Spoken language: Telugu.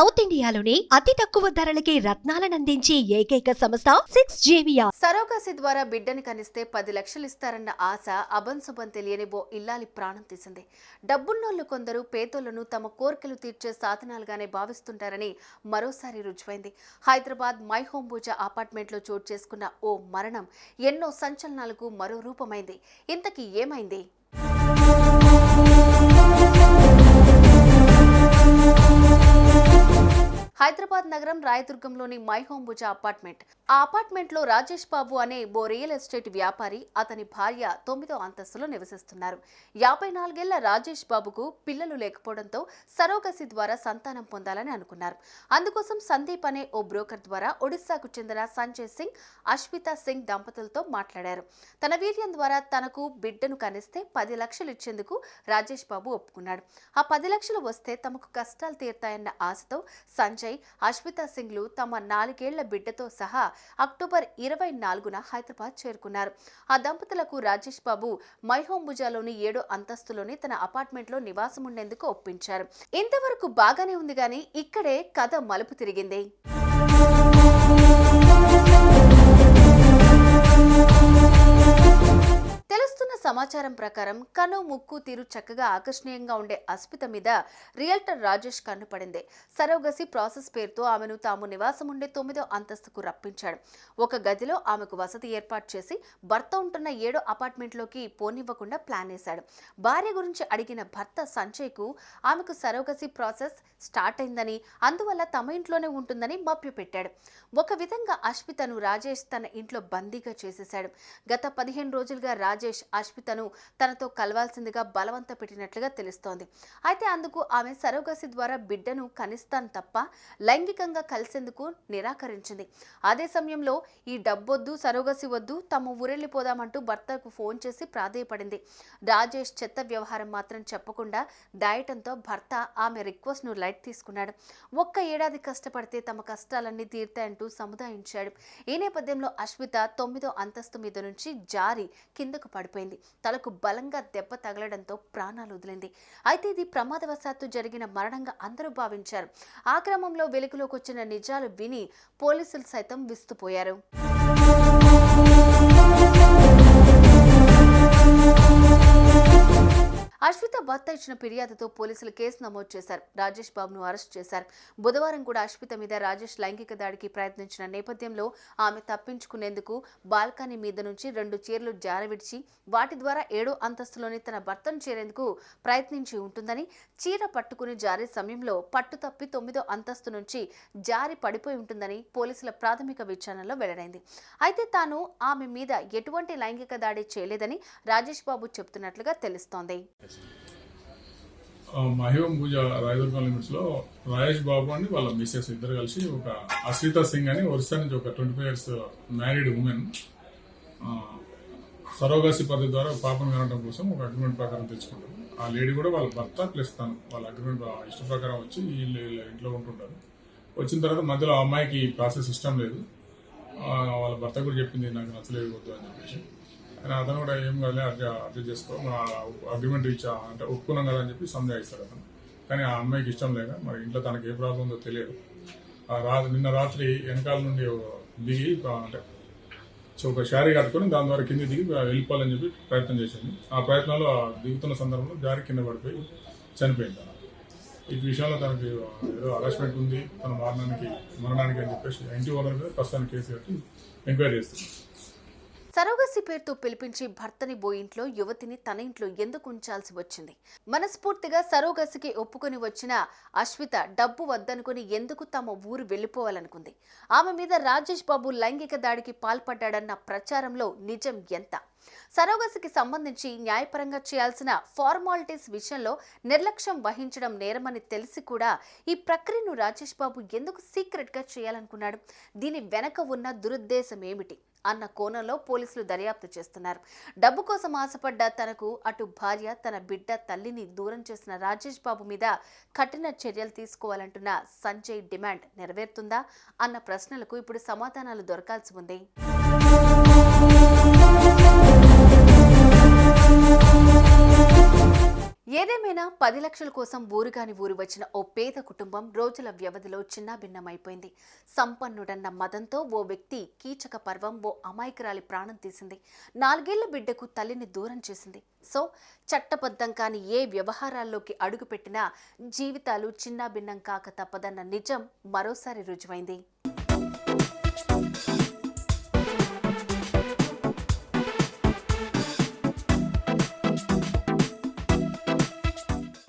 సౌత్ ఇండియాలోని అతి తక్కువ ధరలకి రత్నాలనందించే ఏకైక సంస్థ సిక్స్ జేవియా సరోగసి ద్వారా బిడ్డని కనిస్తే పది లక్షలు ఇస్తారన్న ఆశ అభంశుభం తెలియని ఓ ఇల్లాలి ప్రాణం తీసింది. డబ్బున్నోళ్ళు కొందరు పేదోళ్ళను తమ కోరికలు తీర్చే సాధనాలుగానే భావిస్తుంటారని మరోసారి రుజువైంది. హైదరాబాద్ మై హోమ్ పూజ అపార్ట్మెంట్లో చోటు చేసుకున్న ఓ మరణం ఎన్నో సంచలనాలకు మరో రూపమైంది. ఇంతకీ ఏమైంది? హైదరాబాద్ నగరం రాయదుర్గంలోని మై హోమ్ భుజ అపార్ట్మెంట్. ఆ అపార్ట్మెంట్లో రాజేష్ బాబు అనే ఓ రియల్ ఎస్టేట్ వ్యాపారి అతని భార్య తొమ్మిదో అంతస్తులో నివసిస్తున్నారు. యాభై నాలుగేళ్ళ రాజేష్ బాబుకు పిల్లలు లేకపోవడంతో సరోగసి ద్వారా సంతానం పొందాలని అనుకున్నారు. అందుకోసం సందీప్ అనే ఓ బ్రోకర్ ద్వారా ఒడిశాకు చెందిన సంజయ్ సింగ్ అశ్వితా సింగ్ దంపతులతో మాట్లాడారు. తన వీర్యం ద్వారా తనకు బిడ్డను కనిస్తే పది లక్షలు ఇచ్చేందుకు రాజేష్ బాబు ఒప్పుకున్నాడు. ఆ పది లక్షలు వస్తే తమకు కష్టాలు తీరుతాయన్న ఆశతో సంజయ్ అశ్విత సింగ్లు తమ నాలుగేళ్ళ బిడ్డతో సహా అక్టోబర్ ఇరవై నాలుగున హైదరాబాద్ చేరుకున్నారు. ఆ దంపతులకు రాజేష్ బాబు మైహోంబుజాలోని ఏడో అంతస్తులోని తన అపార్ట్మెంట్లో నివాసం ఉండేందుకు ఒప్పించారు. ఇంతవరకు బాగానే ఉంది కానీ ఇక్కడే కథ మలుపు తిరిగింది. సమాచారం ప్రకారం కను ముక్కు తీరు చక్కగా ఆకర్షణీయంగా ఉండే అస్మిత మీద రియల్టర్ రాజేష్ కన్నుపడింది సరోగసి ప్రాసెస్ పేరుతో ఆమెను తాము నివాసం ఉండే తొమ్మిదో అంతస్తుకు రప్పించాడు. ఒక గదిలో ఆమెకు వసతి ఏర్పాటు చేసి భర్త ఉంటున్న ఏడో అపార్ట్మెంట్లోకి పోనివ్వకుండా ప్లాన్ వేశాడు. భార్య గురించి అడిగిన భర్త సంజయ్కు ఆమెకు సరోగసి ప్రాసెస్ స్టార్ట్ అయిందని అందువల్ల తమ ఇంట్లోనే ఉంటుందని మభ్యపెట్టాడు. ఒక విధంగా అశ్వితను రాజేష్ తన ఇంట్లో బందీగా చేసేశాడు. గత పదిహేను రోజులుగా రాజేష్ అశ్వితను తనతో కలవాల్సిందిగా బలవంత పెట్టినట్లుగా తెలుస్తోంది. అయితే అందుకు ఆమె సరోగసి ద్వారా బిడ్డను కనిస్తాను తప్ప లైంగికంగా కలిసేందుకు నిరాకరించింది. అదే సమయంలో ఈ డబ్బొద్దు సరోగసి వద్దు తమ ఊరెళ్ళిపోదామంటూ భర్తకు ఫోన్ చేసి ప్రాధేయపడింది. రాజేష్ చెత్త వ్యవహారం మాత్రం చెప్పకుండా దాయటంతో భర్త ఆమె రిక్వెస్ట్ను లైట్ తీసుకున్నాడు. ఒక్క ఏడాది కష్టపడితే తమ కష్టాలన్నీ తీరుతాయంటూ సముదాయించాడు. ఈ నేపథ్యంలో అశ్విత తొమ్మిదో అంతస్తు మీద నుంచి జారి కిందకు పడిపోయింది. తలకు బలంగా దెబ్బ తగలడంతో ప్రాణాలు వదిలింది. అయితే ఇది ప్రమాదవశాత్తు జరిగిన మరణంగా అందరూ భావించారు. ఆ క్రమంలో వెలుగులోకి వచ్చిన నిజాలు విని పోలీసులు సైతం విస్తుపోయారు. అశ్విత భర్త ఇచ్చిన ఫిర్యాదుతో పోలీసులు కేసు నమోదు చేశారు. రాజేష్ బాబును అరెస్ట్ చేశారు. బుధవారం కూడా అశ్విత మీద రాజేష్ లైంగిక దాడికి ప్రయత్నించిన నేపథ్యంలో ఆమె తప్పించుకునేందుకు బాల్కనీ మీద నుంచి రెండు చీరలు జారవిడిచి వాటి ద్వారా ఏడో అంతస్తులోని తన భర్తను చేరేందుకు ప్రయత్నించి ఉంటుందని చీర పట్టుకుని జారే సమయంలో పట్టు తప్పి తొమ్మిదో అంతస్తు నుంచి జారి పడిపోయి ఉంటుందని పోలీసుల ప్రాథమిక విచారణలో వెల్లడైంది. అయితే తాను ఆమె మీద ఎటువంటి లైంగిక దాడి చేయలేదని రాజేష్ బాబు చెబుతున్నట్లుగా తెలుస్తోంది. మహివం పూజ రాయదుర్గం లిమిట్స్లో రాజేష్ బాబు అని వాళ్ళ మిస్సెస్ ఇద్దరు కలిసి ఒక అశ్విత సింగ్ అని ఒరిస్సా నుంచి ఒక twenty five years married women surrogacy పద్ధతి ద్వారా పాపను కనడం కోసం ఒక అగ్రిమెంట్ ప్రకారం తెచ్చుకుంటారు ఆ లేడీ కూడా వాళ్ళ భర్త ప్లస్ తను. వాళ్ళ అగ్రిమెంట్ ఇష్ట ప్రకారం వచ్చి వీళ్ళు ఇంట్లో ఉంటుంటారు. వచ్చిన తర్వాత మధ్యలో ఆ అమ్మాయికి ప్రాసెస్ ఇష్టం లేదు. వాళ్ళ భర్త కూడా చెప్పింది నాకు నచ్చలేదు వద్దు అని చెప్పేసి. కానీ అతను కూడా ఏం కాదు అర్థం చేసుకో అగ్రిమెంట్ ఇచ్చా అంటే ఒప్పుకున్నాం కదా అని చెప్పి సంజాయిస్తాడు అతను. కానీ ఆ అమ్మాయికి ఇష్టం లేక మరి ఇంట్లో తనకి ఏ ప్రాబ్లం ఉందో తెలియదు. ఆ నిన్న రాత్రి వెనకాల నుండి దిగి అంటే సో ఒక శారీ కట్టుకొని దాని ద్వారా కింద దిగి వెళ్ళిపోవాలని చెప్పి ప్రయత్నం చేసింది. ఆ ప్రయత్నంలో ఆ దిగుతున్న సందర్భంలో జారి కింద పడిపోయి చనిపోయింది ఈ విషయంలో తనకి ఏదో అరెస్ట్మెంట్ ఉంది తన మరణానికి మరణానికి అని చెప్పేసి ఇంటి ఓనర్ మీద ప్రస్తుతానికి కేసు కట్టి ఎంక్వైరీ చేస్తుంది సరోగసి పేరుతో పిలిపించి భర్తని ఓ ఇంట్లో యువతిని తన ఇంట్లో ఎందుకు ఉంచాల్సి వచ్చింది? మనస్ఫూర్తిగా సరోగసికి ఒప్పుకొని వచ్చిన అశ్విత డబ్బు వద్దనుకుని ఎందుకు తమ ఊరు వెళ్ళిపోవాలనుకుంది? ఆమె మీద రాజేష్ బాబు లైంగిక దాడికి పాల్పడ్డాడన్న ప్రచారంలో నిజం ఎంత? సరోగసికి సంబంధించి న్యాయపరంగా చేయాల్సిన ఫార్మాలిటీస్ విషయంలో నిర్లక్ష్యం వహించడం నేరమని తెలిసి కూడా ఈ ప్రక్రియను రాజేష్ బాబు ఎందుకు సీక్రెట్గా చేయాలనుకున్నాడు? దీని వెనక ఉన్న దురుద్దేశం ఏమిటి? అన్న కోణంలో పోలీసులు దర్యాప్తు చేస్తున్నారు. డబ్బు కోసం ఆశపడ్డ తనకు అటు భార్య తన బిడ్డ తల్లిని దూరం చేసిన రాజేష్ బాబు మీద కఠిన చర్యలు తీసుకోవాలంటున్న సంజయ్ డిమాండ్ నెరవేరుతుందా అన్న ప్రశ్నలకు ఇప్పుడు సమాధానాలు దొరకాల్సి ఉంది. ఏదేమైనా పది లక్షల కోసం ఊరుగాని ఊరు వచ్చిన ఓ పేద కుటుంబం రోజుల వ్యవధిలో చిన్నాభిన్నమైపోయింది సంపన్నుడన్న మదంతో ఓ వ్యక్తి కీచక పర్వం ఓ అమాయకురాలి ప్రాణం తీసింది. నాలుగేళ్ళ బిడ్డకు తల్లిని దూరం చేసింది. సో చట్టబద్ధం కాని ఏ వ్యవహారాల్లోకి అడుగుపెట్టినా జీవితాలు చిన్నాభిన్నం కాక తప్పదన్న నిజం మరోసారి రుజువైంది.